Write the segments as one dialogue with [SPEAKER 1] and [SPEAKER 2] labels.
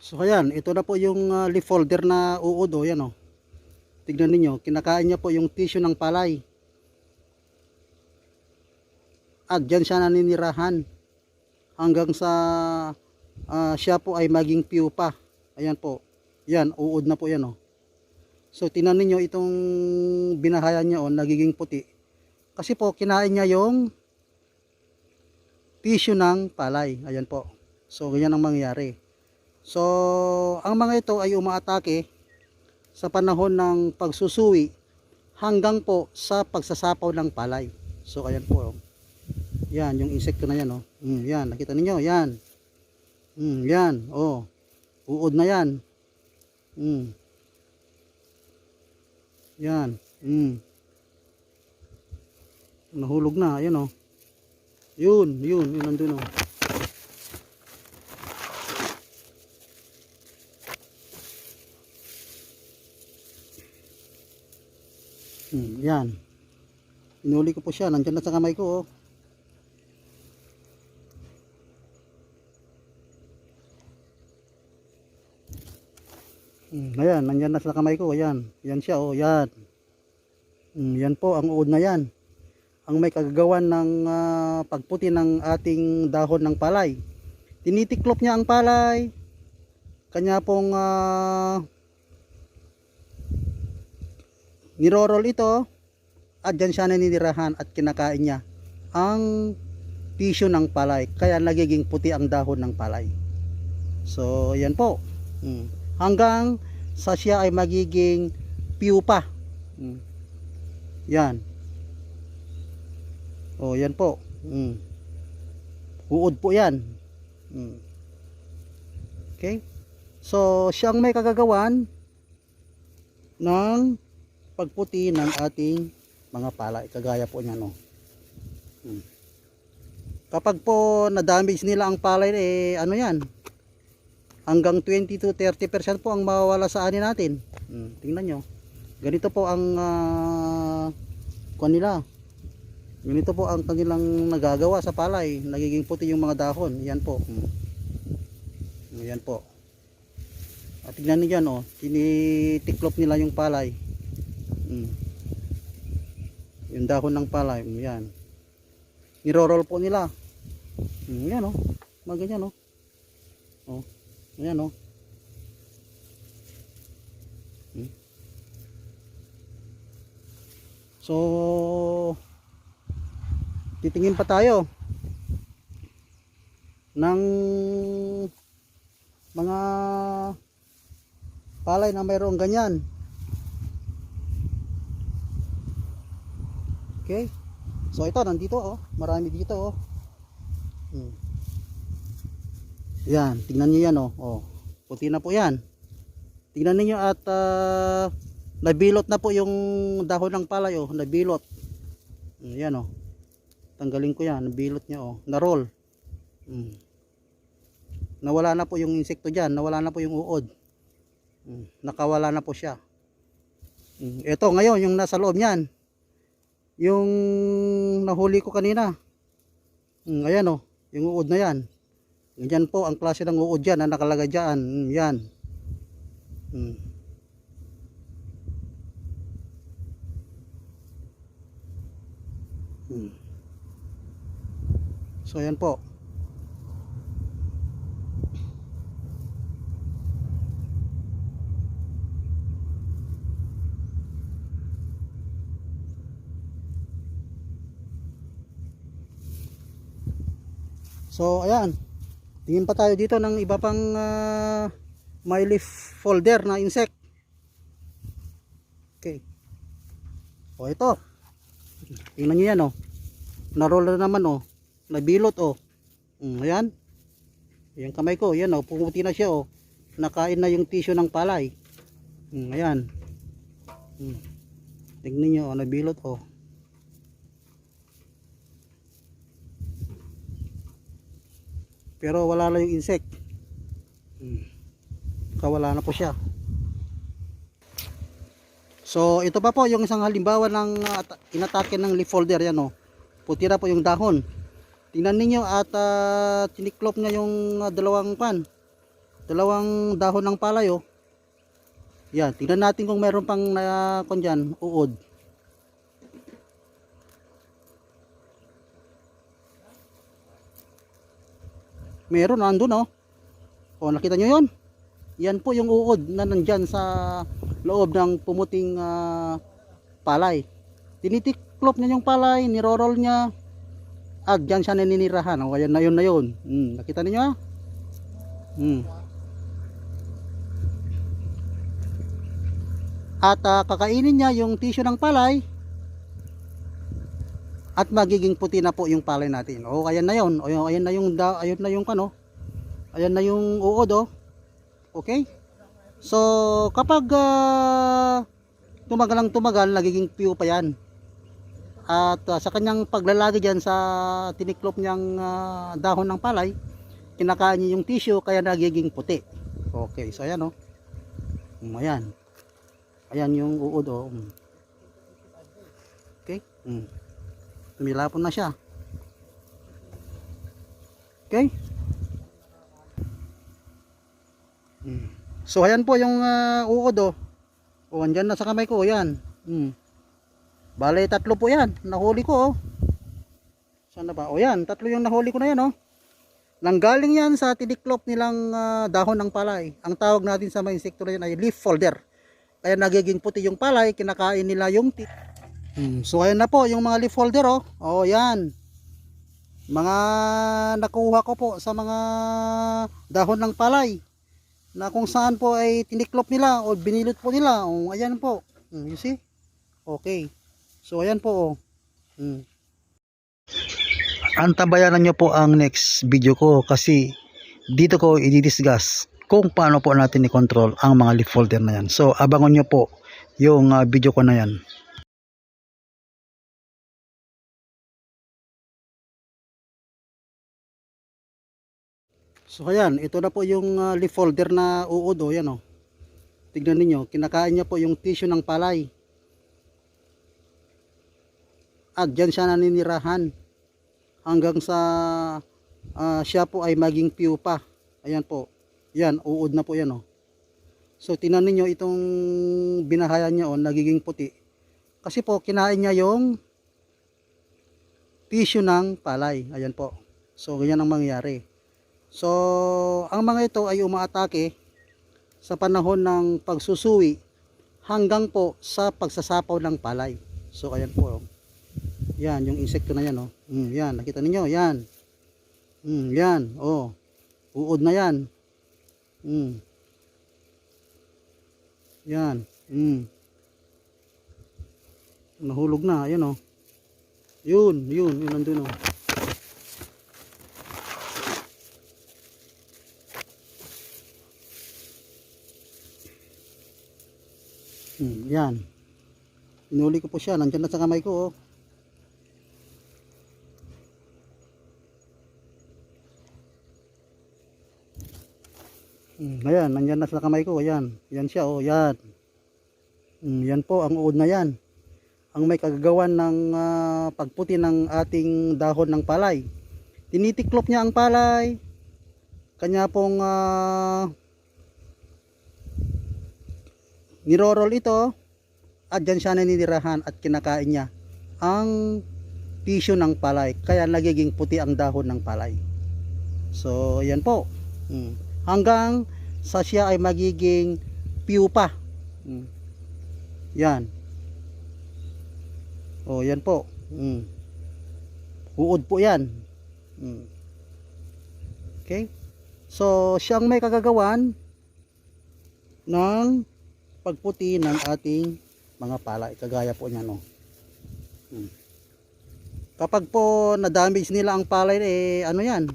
[SPEAKER 1] So ayan, ito na po yung uh, leaf folder na uod o yan o. Tignan ninyo, kinakain niya po yung tissue ng palay. At dyan siya naninirahan hanggang sa ah, siya po ay maging pupa. Ayan po. Yan, uod na po yan o. So tinan ninyo itong binahayan niya o nagiging puti. Kasi po kinain niya yung tissue ng palay. Ayan po. So ganyan ang mangyayari. So, ang mga ito ay umaatake sa panahon ng pagsusuwi hanggang po sa pagsasapaw ng palay. So, ayan po. oh. Yan, yung insekto na yan. Oh. Mm, yan, nakita ninyo, yan. Mm, yan, oh. Uod na yan. Mm. Yan. Mm. Nahulog na, ayan oh. Yun, yun, yun nandun oh. Hmm, yan. Inuli ko po siya. Nandiyan na sa kamay ko. Oh. Hmm, ayan, nandiyan na sa kamay ko. Ayan. Yan siya. Oh, yan. Hmm, yan po ang uod na yan. Ang may kagagawan ng ah, pagputi ng ating dahon ng palay. Tinitiklop niya ang palay. Kanya pong ah, nirorol ito at dyan siya naninirahan at kinakain niya ang tissue ng palay kaya nagiging puti ang dahon ng palay so yan po Mm. hanggang sa siya ay magiging pupa Mm. yan oh yan po Mm. uod po yan Mm. okay so siyang may kagagawan ng pagputi ng ating mga palay kagaya po niya no? Hmm. kapag po na-damage nila ang palay eh ano yan? Hanggang 20 to 30% po ang mawawala sa ani natin. Hmm. tingnan nyo. Ganito po ang uh, kuan nila. Ganito po ang kanilang nagagawa sa palay nagiging puti yung mga dahon. Yan po. Hmm. po. At tignan nyo yan oh. Tinitiklop nila yung palay Mm. Yung dahon ng palay, mm, yan. Niroroll po nila. Mm, yan oh. Mga ganyan oh. Oh. Yan oh. Mm. So titingin pa tayo ng mga palay na mayroong ganyan. Okay? So ito nandito oh, marami dito oh. Hmm. Yan, tingnan niyo yan oh. oh. Puti na po 'yan. Tingnan niyo at ah, nabilot na po yung dahon ng palay oh, nabilot. Hmm, yan oh. Tanggalin ko 'yan, nabilot niya oh, na-roll. Hmm. Nawala na po yung insekto diyan, nawala na po yung uod. Hmm. Nakawala na po siya. Hmm. Ito ngayon yung nasa loob niyan yung nahuli ko kanina. Mm, ayan o yung uod na yan. Yan po ang klase ng uod yan na nakalagay dyan. Mm, yan. Mm. Mm. so yan po So ayan, tingin pa tayo dito ng iba pang uh, my leaf folder na insect. Okay. O ito. Tingnan niyo yan oh. Na-roll na naman oh. Nabilot oh. Mm, ayan. Yung kamay ko, yan oh, pumuti na siya oh. Nakain na yung tissue ng palay. Mm, ayan. Mm. Tingnan niyo oh, nabilot oh. Pero wala na yung insect hmm. kawala na po siya so ito pa po yung isang halimbawa ng uh, inatake ng leaf folder yan o puti na po yung dahon tingnan ninyo at uh, tiniklop niya yung uh, dalawang pan Dalawang dahon ng palay oh. Yan, tingnan natin kung meron pang na kon diyan, uod. Meron nandun oh. Oh, nakita nyo 'yon? Yan po yung uod na nandyan sa loob ng pumuting ah, palay. Tinitiklop niya yung palay, niroroll niya. At dyan siya naninirahan. O, ayan na yun na yun. Hmm, nakita niyo ah? Hmm. At ah, kakainin niya yung tissue ng palay. At magiging puti na po yung palay natin. O, ayan na yun. O, ayan na yung, da- ayan na yung kano. Ayan na yung uod oh. Okay? So, kapag ah, tumagal ang tumagal, nagiging piyo pa yan. At ah, sa kanyang paglalagi dyan sa tiniklop niyang ah, dahon ng palay, kinakain niya yung tissue kaya nagiging puti. Okay, so ayan oh. Mm, ayan. Ayan yung uod oh. Okay? Mm. Tumilapon na siya. Okay? Mm. So ayan po yung uh, uod oh. O andyan na sa kamay ko, yan. Hmm. Bale, tatlo po yan. Nahuli ko oh. Saan na ba? O yan, tatlo yung nahuli ko na yan oh. Nanggaling yan sa tiniklop nilang ah, dahon ng palay. Ang tawag natin sa mga insekto na yan ay leaf folder. Kaya nagiging puti yung palay, kinakain nila yung ti- Hmm, So ayan na po yung mga leaf folder oh. Oh yan. Mga nakuha ko po sa mga dahon ng palay na kung saan po ay tiniklop nila o binilot po nila. O, ayan po. Hmm, you see? Okay. So, ayan po. Oh. Hmm. Antabayanan nyo po ang next video ko kasi dito ko i-discuss kung paano po natin i-control ang mga leaf folder na yan. So, abangan nyo po yung ah, video ko na yan. So ayan, ito na po yung uh, leaf folder na uod o yan o. Tignan ninyo, kinakain niya po yung tissue ng palay. At dyan siya naninirahan hanggang sa ah, siya po ay maging pupa. Ayan po. Yan, uod na po yan o. So tingnan ninyo itong binahayan niya o, nagiging puti. Kasi po kinain niya yung tissue ng palay. Ayan po. So ganyan ang mangyayari. So, ang mga ito ay umaatake sa panahon ng pagsusuwi hanggang po sa pagsasapaw ng palay. So, ayan po. Yan, yung insekto na yan. Oh. Mm, yan, nakita ninyo, yan. Mm, yan, oh. Uod na yan. Mm. Yan. Mm. Nahulog na, ayan oh. Yun, yun, yun nandun oh. Hmm, yan. Inuli ko po siya. Nandiyan na sa kamay ko. Oh. Hmm, ayan, nandiyan na sa kamay ko. Ayan. Yan siya. Oh, yan. Hmm, yan po ang uod na yan. Ang may kagagawan ng ah, pagputi ng ating dahon ng palay. Tinitiklop niya ang palay. Kanya pong ah, niroroll ito at dyan siya naninirahan at kinakain niya ang tissue ng palay kaya nagiging puti ang dahon ng palay so yan po Mm. hanggang sa siya ay magiging pupa Mm. yan oh yan po Mm. uod po yan Mm. okay so siyang may kagagawan ng pagputi ng ating mga palay kagaya po niyan no. Hmm. Kapag po na-damage nila ang palay eh ano 'yan?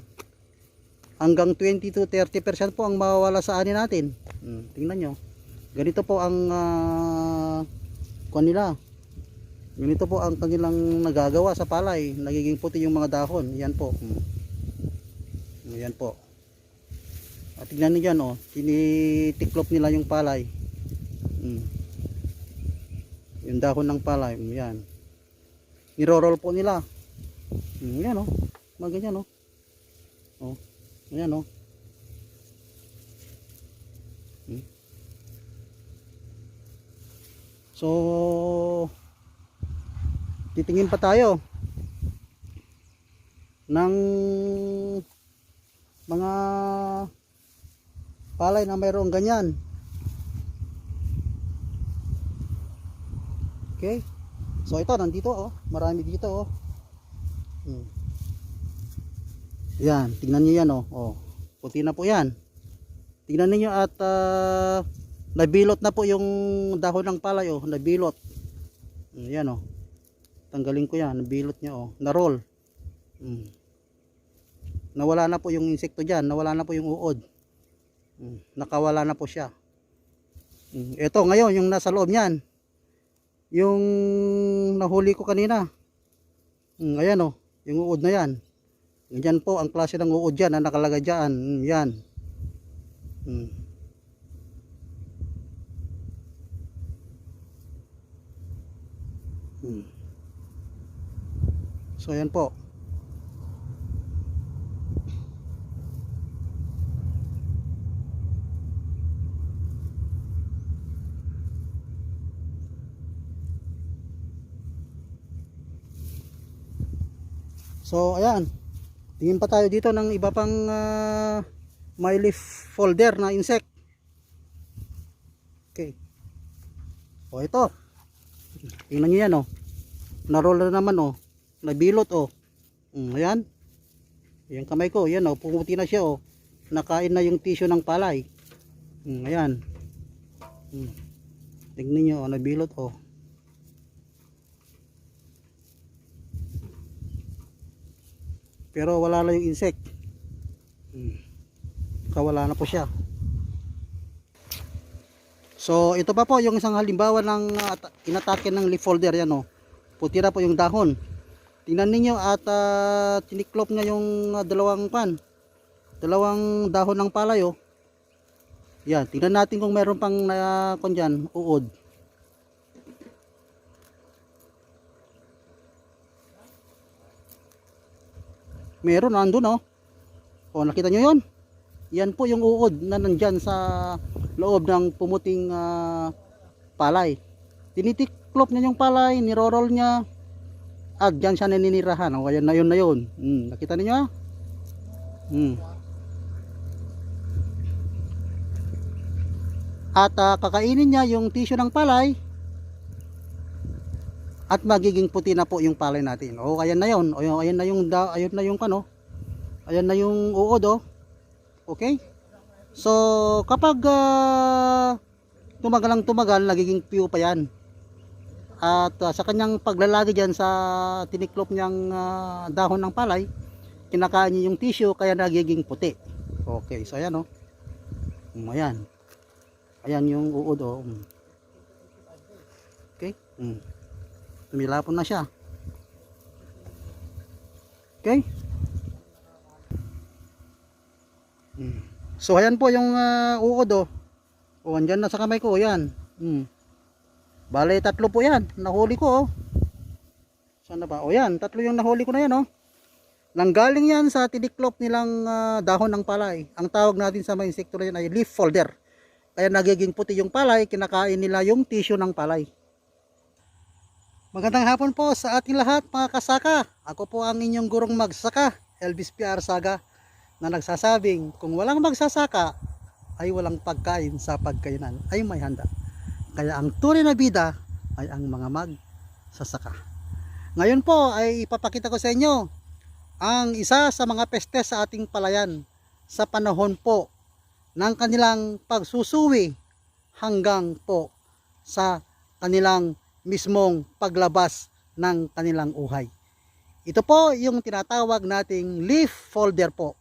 [SPEAKER 1] Hanggang 20 to 30% po ang mawawala sa ani natin. Hmm. Tingnan nyo. Ganito po ang uh, nila. Ganito po ang kanilang nagagawa sa palay. Nagiging puti yung mga dahon. Yan po. Hmm. Yan po. At tingnan niyo yan oh. Tinitiklop nila yung palay. Hmm. Yung dahon ng palay, mm, yan. Niro-roll po nila. Hmm, yan o. Oh. Maganyan o. Oh. oh. Ayan o. Oh. Mm. So, titingin pa tayo ng mga palay na mayroong ganyan Okay? So ito nandito oh, marami dito oh. Hmm. Yan, tingnan niyo yan oh. oh. Puti na po yan. Tingnan niyo at ah, nabilot na po yung dahon ng palay oh, nabilot. Hmm, yan oh. Tanggalin ko yan, nabilot niya oh, na-roll. Hmm. Nawala na po yung insekto diyan, nawala na po yung uod. Hmm, nakawala na po siya. Hmm, ito ngayon yung nasa loob niyan. Yung nahuli ko kanina. Hmm, ayan oh, yung uod na yan. Yan po ang klase ng uod dyan na nakalagay dyan. Hmm, yan. Hmm. Hmm. So ayan po. So ayan. Tingin pa tayo dito ng iba pang ah, my leaf folder na insect. Okay. O ito. Tingnan niyo yan oh. Na-roll na naman oh. Nabilot oh. Mm, ayan. Yung kamay ko, yan oh, pumuti na siya oh. Nakain na yung tissue ng palay. Mm, ayan. Mm. Tingnan niyo oh, nabilot oh. Pero wala lang yung insect. Hmm. Kawala na po siya. So ito pa po yung isang halimbawa ng uh, at- inatake ng leaf folder yan oh. Puti na po yung dahon. Tingnan ninyo at uh, tiniklop niya yung uh, dalawang pan. Dalawang dahon ng palay oh. Yan, tingnan natin kung meron pang na uh, dyan, uod. Meron nandun oh. O nakita nyo yon? Yan po yung uod na nandyan sa loob ng pumuting ah, palay. Tinitiklop niya yung palay, niroroll niya. At dyan siya naninirahan. O ayan na yun na yun. Hmm, nakita niyo ah? Hmm. At ah, kakainin niya yung tissue ng palay at magiging puti na po yung palay natin. O ayan na yun. O ayan na yung da, ayan na yung kano. Ayan na yung uod oh. Okay? So kapag ah, tumagal ang tumagal, nagiging piyo pa yan. At ah, sa kanyang paglalagi dyan sa tiniklop niyang ah, dahon ng palay, kinakain niya yung tissue kaya nagiging puti. Okay, so ayan oh. Mm, ayan. Ayan yung uod oh. Okay? Mm. Tumilapon na siya. Okay? Mm. So ayan po yung uh, uod oh. O andyan na sa kamay ko, yan. Mm. Bale, tatlo po yan. Nahuli ko oh. Saan na ba? O yan, tatlo yung nahuli ko na yan oh. Nanggaling yan sa tiniklop nilang ah, dahon ng palay. Ang tawag natin sa mga insekto na yan ay leaf folder. Kaya nagiging puti yung palay, kinakain nila yung tissue ng palay. Magandang hapon po sa ating lahat mga kasaka. Ako po ang inyong gurong magsaka, Elvis PR Saga, na nagsasabing kung walang magsasaka ay walang pagkain sa pagkainan ay may handa. Kaya ang tunay na bida ay ang mga magsasaka. Ngayon po ay ipapakita ko sa inyo ang isa sa mga peste sa ating palayan sa panahon po ng kanilang pagsusuwi hanggang po sa kanilang mismong paglabas ng kanilang uhay. Ito po yung tinatawag nating leaf folder po.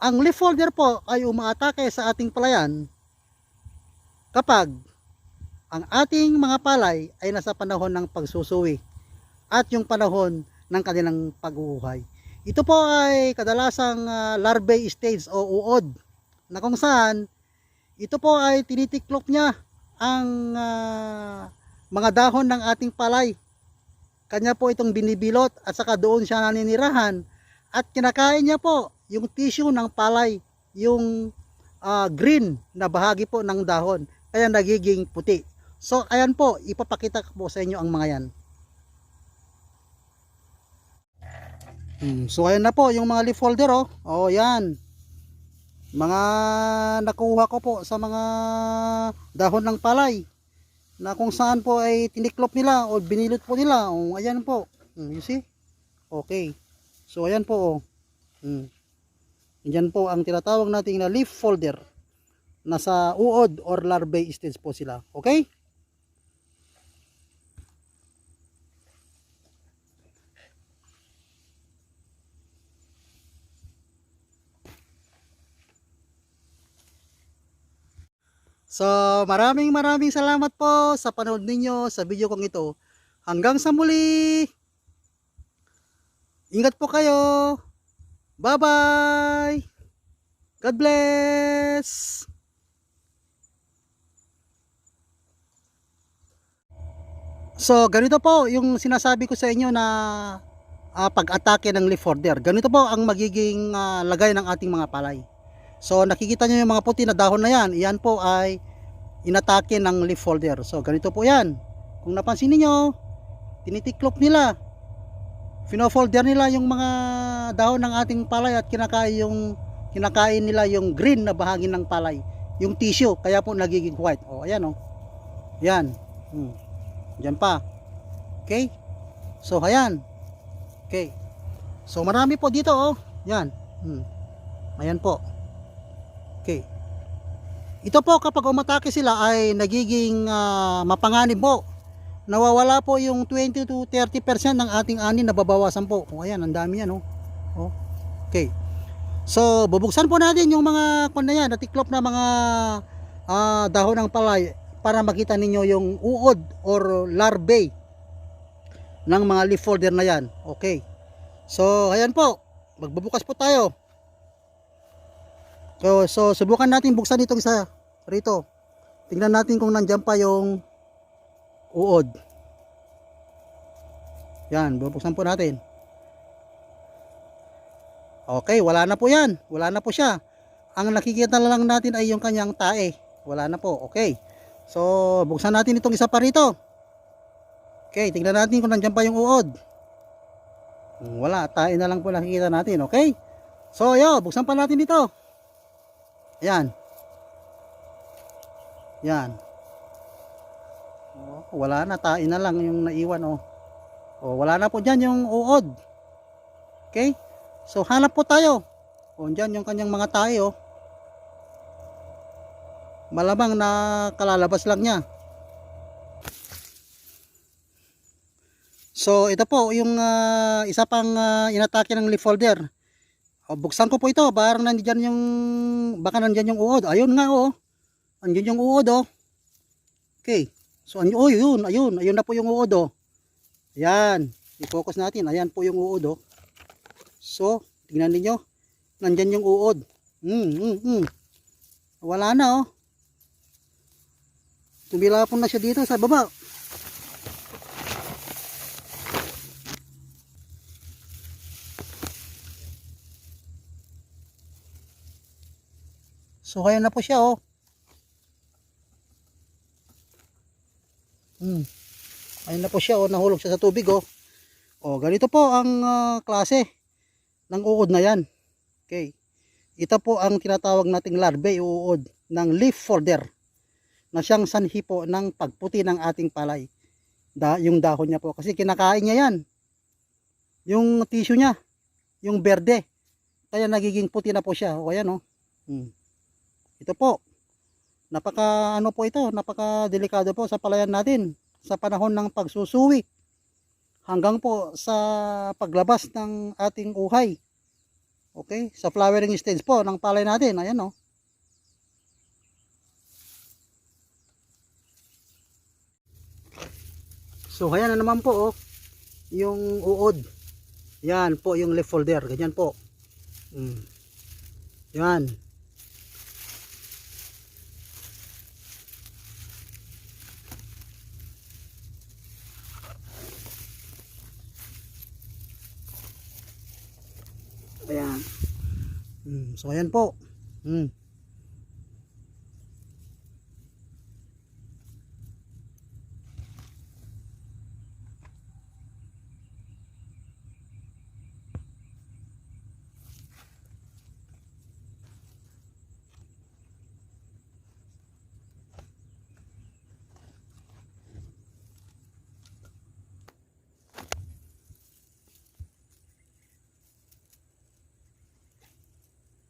[SPEAKER 1] Ang leaf folder po ay umaatake sa ating palayan kapag ang ating mga palay ay nasa panahon ng pagsusuwi at yung panahon ng kanilang pag-uuhay. Ito po ay kadalasang ah, larvae stage o uod na kung saan ito po ay tinitiklop niya ang ah, mga dahon ng ating palay. Kanya po itong binibilot at saka doon siya naninirahan at kinakain niya po yung tissue ng palay, yung ah, green na bahagi po ng dahon. Kaya nagiging puti. So, ayan po, ipapakita ko po sa inyo ang mga yan. Hmm, so, ayan na po, yung mga leaf folder, oh. Oh, yan. Mga nakuha ko po sa mga dahon ng palay na kung saan po ay tiniklop nila o binilot po nila. Oh, ayan po. Hmm, you see? Okay. So, ayan po, oh. Hmm. Yan po ang tinatawag nating na leaf folder. Nasa uod or larvae stage po sila. Okay? So, maraming maraming salamat po sa panood ninyo sa video kong ito. Hanggang sa muli! Ingat po kayo! Bye-bye! God bless! So, ganito po yung sinasabi ko sa inyo na ah, pag-atake ng leaf folder. Ganito po ang magiging ah, lagay ng ating mga palay. So, nakikita nyo yung mga puti na dahon na yan. Yan po ay inatake ng leaf folder. So, ganito po yan. Kung napansin niyo, tinitiklop nila. Fino-folder nila yung mga dahon ng ating palay at kinakain yung kinakain nila yung green na bahagi ng palay. Yung tissue, kaya po nagiging white. O, ayan o. Yan. Hmm. Diyan pa. Okay? So, ayan. Okay. So, marami po dito, oh. Yan. Hmm. Ayan po. Ito po, kapag umatake sila ay nagiging ah, mapanganib po. Nawawala po yung 20 to 30% ng ating ani nababawasan po. O, ayan, ang dami yan, oh. oh. Okay. So, bubuksan po natin yung mga kung na yan, natiklop na mga ah, dahon ng palay para makita ninyo yung uod or larvae ng mga leaf folder na yan. Okay. So, ayan po. Magbubukas po tayo. So, so subukan natin buksan itong isa rito. Tingnan natin kung nandiyan pa yung uod. Yan, bubuksan po natin. Okay, wala na po yan. Wala na po siya. Ang nakikita na lang natin ay yung kanyang tae. Wala na po. Okay. So, buksan natin itong isa pa rito. Okay, tingnan natin kung nandiyan pa yung uod. Wala, tae na lang po nakikita natin. Okay? So, yo, buksan pa natin ito. Ayan. Yan. Oh, wala na, tae na lang yung naiwan. Oh. Oh, wala na po dyan yung uod. Okay? So, hanap po tayo. O, dyan yung kanyang mga tae. Oh. Malamang na kalalabas lang niya. So, ito po yung ah, isa pang ah, inatake ng leaf folder. O, buksan ko po ito. Parang nandiyan yung, baka nandiyan yung uod. Ayun nga oh. Andiyan yung uod oh. Okay. So, anyo, oh, yun, ayun. Ayun na po yung uod oh. Ayan. I-focus natin. Ayan po yung uod oh. So, tingnan niyo Nandyan yung uod. Hmm, hmm, hmm. Wala na oh. Tumilapon na siya dito sa baba. So, kaya na po siya oh. Hmm. Ayun na po siya, oh, nahulog siya sa tubig, oh. Oh, ganito po ang ah, klase ng uod na yan. Okay. Ito po ang tinatawag nating larvae uod ng leaf folder na siyang sanhi po ng pagputi ng ating palay. Da, yung dahon niya po. Kasi kinakain niya yan. Yung tissue niya. Yung berde. Kaya nagiging puti na po siya. O ayan oh. Hmm. Ito po. Napaka ano po ito. Napaka delikado po sa palayan natin. Sa panahon ng pagsusuwi. Hanggang po sa paglabas ng ating uhay. Okay? Sa flowering stage po ng palay natin. Ayan oh. So, ayan na naman po, oh. Yung uod. Yan po, yung leaf folder. Ganyan po. Mm. Yan. Ayan. Mm. So, ayan po. Mm.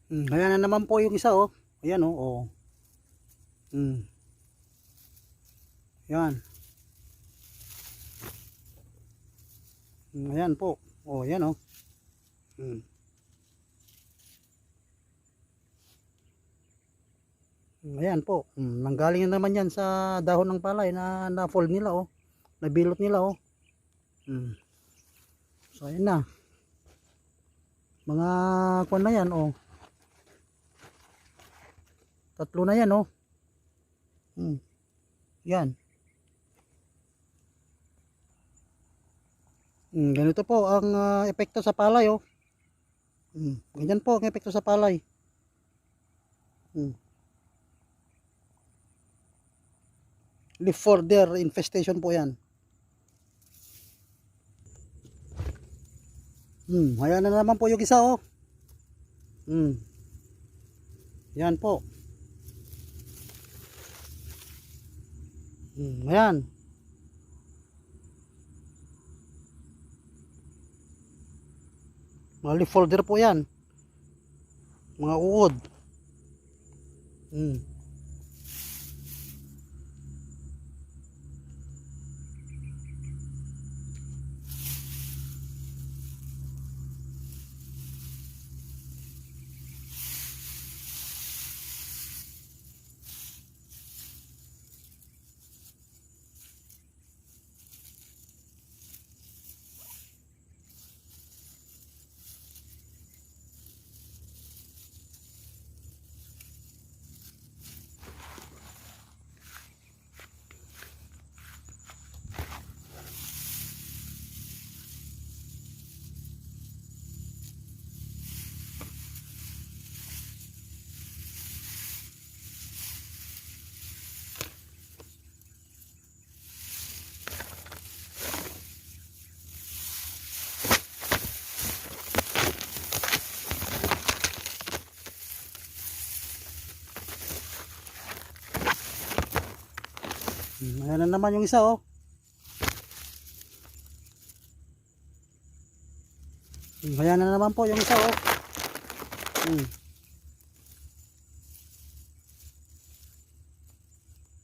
[SPEAKER 1] Mm, ayan na naman po yung isa oh. Ayan oh. oh. Mm. Yan. Mm, ayan po. Oh, ayan oh. Mm, Ayan po. Mm, nanggaling na naman yan sa dahon ng palay na na-fold nila oh. Nabilot nila oh. Mm. So ayan na. Mga kwan na yan oh. Tatlo na yan oh. Mm. Yan. Mm, ganito po ang ah, epekto sa palay oh. Mm, ganyan po ang epekto sa palay. Mm. Leaf folder infestation po yan. Hmm, ayan na naman po yung isa oh. Hmm. Yan po. Hmm, ayan. Leaf folder po yan. Mga uod. Hmm. Hmm, Ayan na naman yung isa oh. Ayan na naman po yung isa oh. Hmm.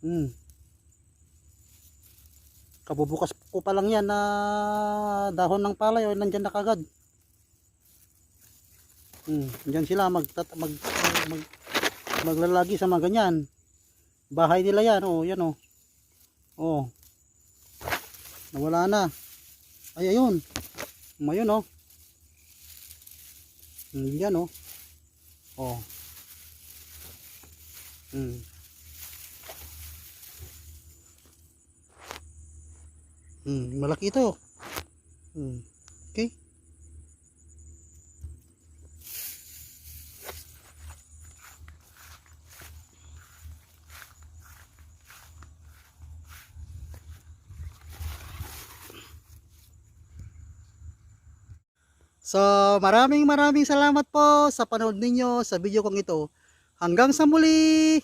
[SPEAKER 1] Hmm. Kabubukas ko pa lang yan na dahon ng palay oh, nandyan na kagad. Hmm, diyan sila mag, mag, mag maglalagi sa mga ganyan. Bahay nila yan oh, yan oh. Oh. Nawala na. Ay, ayun. Mayun, oh. Hmm, yan, oh. Oh. Hmm. Hmm, malaki ito. Hmm. Okay. So, maraming maraming salamat po sa panood ninyo sa video kong ito. Hanggang sa muli!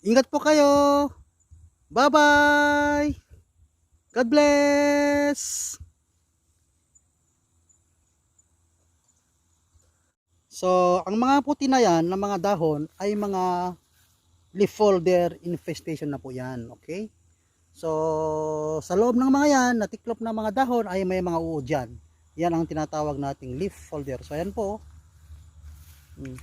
[SPEAKER 1] Ingat po kayo! Bye-bye! God bless! So, ang mga puti na yan, na mga dahon, ay mga leaf folder infestation na po yan. Okay? So, sa loob ng mga yan, natiklop na mga dahon, ay may mga uod dyan. Yan ang tinatawag nating leaf folder. So, ayan po. Hmm.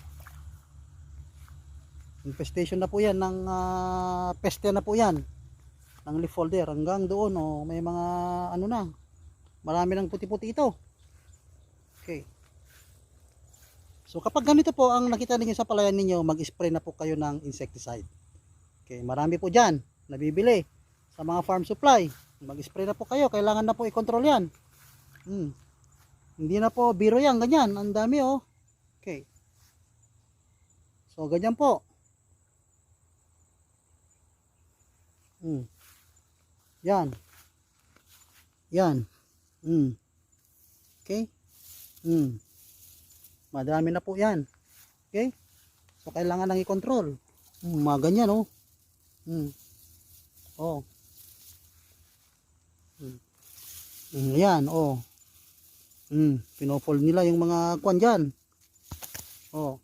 [SPEAKER 1] Infestation na po yan ng ah, peste na po yan ng leaf folder hanggang doon oh, may mga ano na marami ng puti-puti ito okay so kapag ganito po ang nakita ninyo sa palayan ninyo mag-spray na po kayo ng insecticide okay marami po dyan nabibili sa mga farm supply mag-spray na po kayo kailangan na po i-control yan hmm. Hindi na po biro yan ganyan ang dami oh okay so ganyan po hmm. Yan. Yan. Mm. Okay? Mm. Madami na po yan. Okay? So, kailangan nang i-control. Mm, mga ganyan, oh. Mm. Oh. Mm. Mm, yan, oh. Mm. Pinofold nila yung mga kwan dyan. Oh.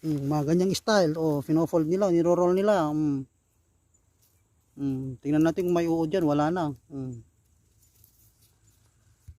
[SPEAKER 1] Mm, mga ganyang style. Oh, fino-fold nila, niro-roll nila. Mm. Mm, tingnan natin kung may uod dyan. Wala na. Mm.